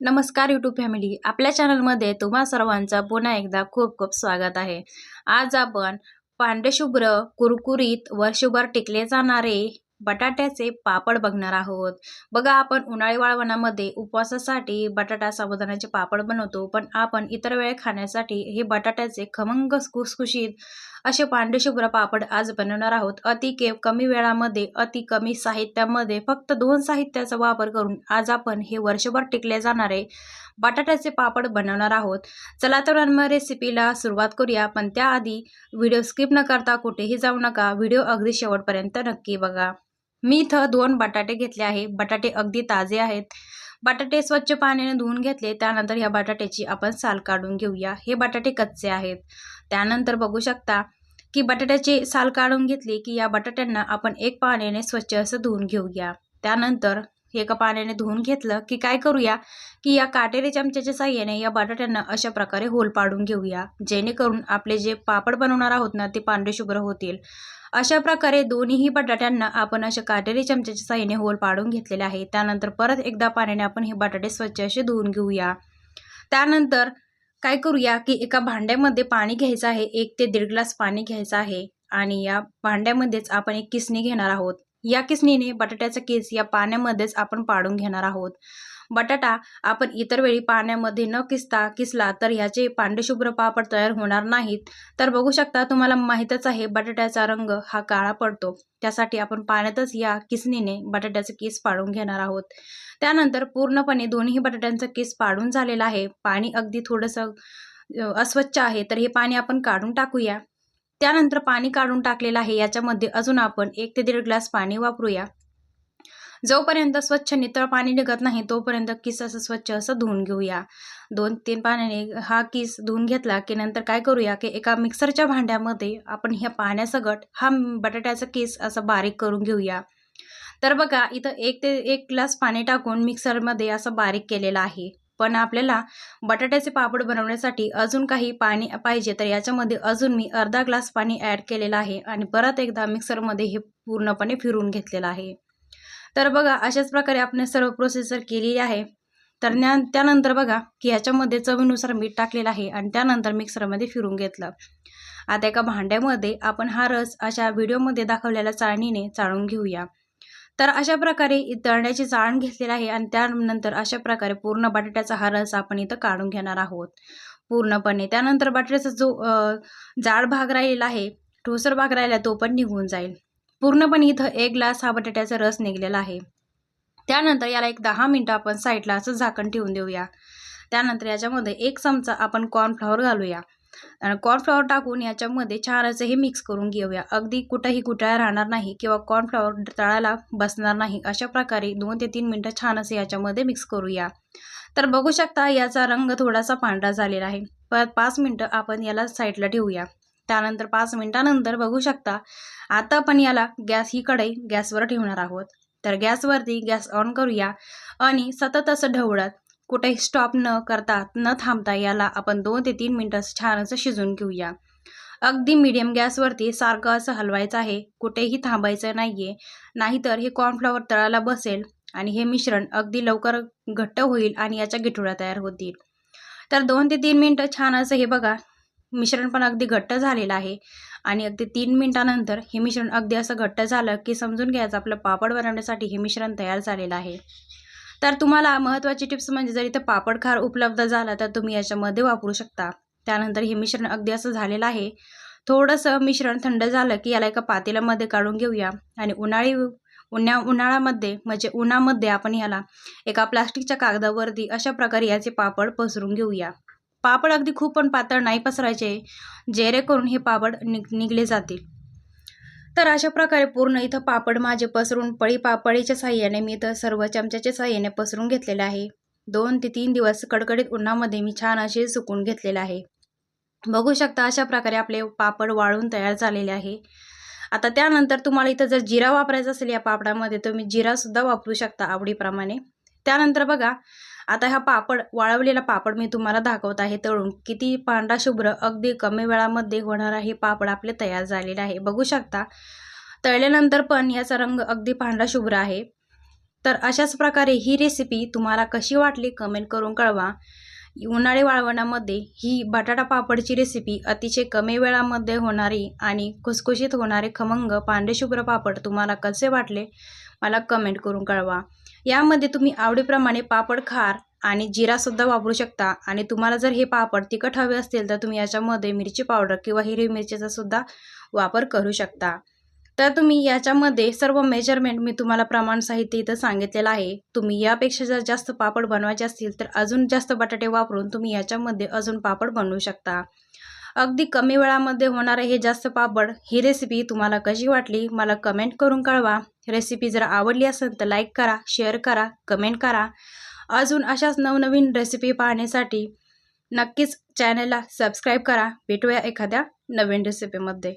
नमस्कार YouTube family आपल्या चॅनलमध्ये तुम्हा सर्वांचं पुन्हा एकदा खूप खूप स्वागत आहे. आज आपण पांढरेशुभ्र कुरकुरीत वर्षभर टिकले जाणारे बटाट्याचे पापड बघणार आहोत. बघा आपण उन्हाळी वाळवणामध्ये उपवासासाठी बटाटा साबुदाण्याचे पापड बनवतो पण आपण इतर वेळे खाण्यासाठी हे बटाट्याचे खमंग खुसखुशीत असे पांढरेशुभ्र पापड आज बनवणार आहोत. अति के कमी वेळामध्ये अति कमी साहित्यामध्ये फक्त दोन साहित्याचा वापर करून आज आपण हे वर्षभर टिकले जाणारे बटाट्याचे पापड बनवणार आहोत. चला तर मग रेसिपीला सुरुवात करूया पण त्याआधी व्हिडिओ स्किप न करता कुठेही जाऊ नका. व्हिडिओ अगदी शेवटपर्यंत नक्की बघा. मी इथं दोन बटाटे घेतले आहे. बटाटे अगदी ताजे आहेत. बटाटे स्वच्छ पाण्याने धुवून घेतले. त्यानंतर ह्या बटाट्याची आपण साल काढून घेऊया. हे बटाटे कच्चे आहेत. त्यानंतर बघू शकता की बटाट्याची साल काढून घेतली की या बटाट्यांना आपण एक पाण्याने स्वच्छ असं धुवून घेऊया. त्यानंतर एका पाण्याने धुवून घेतलं की काय करूया? की या काटेरी चमच्याच्या साह्याने या बटाट्यांना अशा प्रकारे होल पाडून घेऊया. जेणेकरून आपले जे पापड बनवणार आहोत ना ते पांढरे शुभ्र होतील. अशा प्रकारे दोन्हीही बटाट्यांना आपण अशा काटेरी चमच्याच्या साह्याने होल पाडून घेतलेले आहे. त्यानंतर परत एकदा पाण्याने आपण हे बटाटे स्वच्छ असे धुवून घेऊया. त्यानंतर काय करूया की एका भांड्यामध्ये पाणी घ्यायचं आहे. एक ते दीड ग्लास पाणी घ्यायचं आहे. आणि या भांड्यामध्येच आपण एक किसणी घेणार आहोत. या किसणीने बटाट्याचा किस या पाण्यामध्येच आपण पाडून घेणार आहोत. बटाटा आपण इतर वेळी पाण्यामध्ये न किसता किसला तर ह्याचे पांढरेशुभ्र पापड तयार होणार नाहीत. तर बघू शकता तुम्हाला माहीतच आहे बटाट्याचा रंग हा काळा पडतो. त्यासाठी आपण पाण्यातच या किसणीने बटाट्याचं किस पाडून घेणार आहोत. त्यानंतर पूर्णपणे दोन्ही बटाट्यांचं किस पाडून झालेलं आहे. पाणी अगदी थोडंसं अस्वच्छ आहे. तर हे पाणी आपण काढून टाकूया. त्यानंतर पाणी काढून टाकलेलं आहे. याच्यामध्ये अजून आपण एक ते दीड ग्लास पाणी वापरूया. जोपर्यंत स्वच्छ नितळ पाणी निघत नाही तोपर्यंत किस असं स्वच्छ असं धुवून घेऊया. दोन तीन पाण्याने हा किस धुवून घेतला की नंतर काय करूया की एका मिक्सरच्या भांड्यामध्ये आपण ह्या पाण्यासकट हा बटाट्याचा किस असं बारीक करून घेऊया. तर बघा इथं एक ते एक ग्लास पाणी टाकून मिक्सरमध्ये असं बारीक केलेलं आहे. पण आपल्याला बटाट्याचे पापड बनवण्यासाठी अजून काही पाणी पाहिजे तर याच्यामध्ये अजून मी अर्धा ग्लास पाणी ॲड केलेलं आहे आणि परत एकदा मिक्सरमध्ये हे पूर्णपणे फिरून घेतलेलं आहे. तर बघा अशाच प्रकारे आपण सर्व प्रोसेसर केलेली आहे. तर त्यानंतर बघा की ह्याच्यामध्ये चवीनुसार मीठ टाकलेलं आहे आणि त्यानंतर मिक्सरमध्ये फिरून घेतलं. आता एका भांड्यामध्ये आपण हा रस अशा व्हिडिओमध्ये दाखवलेल्या चाळणीने चाळून घेऊया. तर अशा प्रकारे तळण्याची चाळण घेतलेली आहे आणि त्यानंतर अशा प्रकारे पूर्ण बटाट्याचा हा रस आपण इथं काढून घेणार आहोत. पूर्णपणे. त्यानंतर बटाट्याचा जो जाड भाग राहिलेला आहे ठोसर भाग राहिला तो पण निघून जाईल. पूर्णपणे इथं एक ग्लास हा बटाट्याचा रस निघलेला आहे. त्यानंतर याला एक दहा मिनटं आपण साईडला असं झाकण ठेवून देऊया. त्यानंतर याच्यामध्ये एक चमचा आपण कॉर्नफ्लॉवर घालूया. कॉर्नफ्लॉवर टाकून याच्यामध्ये छान हे मिक्स करून घेऊया. अगदी कुठंही कुठं राहणार नाही किंवा कॉर्नफ्लॉवर तळाला बसणार नाही अशा प्रकारे दोन ते तीन मिनटं छान असं याच्यामध्ये मिक्स करूया. तर बघू शकता याचा रंग थोडासा पांढरा झालेला आहे. परत पाच मिनटं आपण याला साईडला ठेवूया. त्यानंतर पाच मिनटानंतर बघू शकता आता आपण याला गॅस ही कढई गॅसवर ठेवणार आहोत. तर गॅसवरती गॅस ऑन करूया आणि सतत असं ढवळत कुठेही स्टॉप न करता न थांबता याला आपण दोन ते तीन मिनटं छान असं शिजून घेऊया. अगदी मीडियम गॅसवरती सारखं असं हलवायचं आहे. कुठेही थांबायचं नाही आहे नाहीतर हे कॉर्नफ्लॉवर तळाला बसेल आणि हे मिश्रण अगदी लवकर घट्ट होईल आणि याच्या गिठुळ्या तयार होतील. तर दोन ते तीन मिनटं छान असं हे बघा मिश्रण पण अगदी घट्ट झालेलं आहे. आणि अगदी तीन मिनटानंतर हे मिश्रण अगदी असं घट्ट झालं की समजून घ्यायचं आपलं पापड बनवण्यासाठी हे मिश्रण तयार झालेलं आहे. तर तुम्हाला महत्त्वाची टिप्स म्हणजे जर इथं पापड खार उपलब्ध झाला तर तुम्ही याच्यामध्ये वापरू शकता. त्यानंतर हे मिश्रण अगदी असं झालेलं आहे. थोडंसं मिश्रण थंड झालं की याला एका पातेल्यामध्ये काढून घेऊया. आणि उन्हाळी उन्हा उन्हाळ्यामध्ये म्हणजे उन्हामध्ये आपण ह्याला एका प्लास्टिकच्या कागदावरती अशा प्रकारे याचे पापड पसरून घेऊया. पापड अगदी खूप पण पातळ नाही पसरायचे जेणेकरून हे पापड निघ निघले जातील. तर अशा प्रकारे पूर्ण इथं पापड माझे पसरून पळी पापडीच्या साह्याने मी इथं सर्व चमच्याच्या साह्याने पसरून घेतलेलं आहे. दोन ते तीन दिवस कडकडीत उन्हामध्ये मी छान असे सुकून घेतलेलं आहे. बघू शकता अशा प्रकारे आपले पापड वाळून तयार झालेले आहे. आता त्यानंतर तुम्हाला इथं जर जिरा वापरायचा असेल या पापडामध्ये तुम्ही जिरासुद्धा वापरू शकता आवडीप्रमाणे. त्यानंतर बघा आता हा पापड वाळवलेला पापड मी तुम्हाला दाखवत आहे तळून. किती पांढरा शुभ्र अगदी कमी वेळामध्ये होणारा हे पापड आपले तयार झालेले आहे. बघू शकता. तळल्यानंतर पण याचा रंग अगदी पांढरा शुभ्र आहे. तर अशाच प्रकारे ही रेसिपी तुम्हाला कशी वाटली कमेंट करून कळवा. उन्हाळी वाळवणामध्ये ही बटाटा पापडची रेसिपी अतिशय कमी वेळामध्ये होणारी आणि खुसखुशीत होणारे खमंग पांढरेशुभ्र पापड तुम्हाला कसे वाटले? मला कमेंट करून कळवा. यामध्ये तुम्ही आवडीप्रमाणे पापड खार आणि जिरासुद्धा वापरू शकता आणि तुम्हाला जर हे पापड तिखट हवे असतील तर तुम्ही याच्यामध्ये मिरची पावडर किंवा हिरवी मिरचीचा सुद्धा वापर करू शकता. तर तुम्ही याच्यामध्ये सर्व मेजरमेंट मी तुम्हाला प्रमाण साहित्य इथं सांगितलेलं आहे. तुम्ही यापेक्षा जर जास्त पापड बनवायचे असतील तर अजून जास्त बटाटे वापरून तुम्ही याच्यामध्ये अजून पापड बनवू शकता. अगदी कमी वेळामध्ये होणारे हे जास्त पापड ही रेसिपी तुम्हाला कशी वाटली मला कमेंट करून कळवा. रेसिपी जर आवडली असेल तर लाईक करा शेअर करा कमेंट करा. अजून अशाच नवनवीन रेसिपी पाहण्यासाठी नक्कीच चॅनलला सबस्क्राईब करा. भेटूया एखाद्या नवीन रेसिपीमध्ये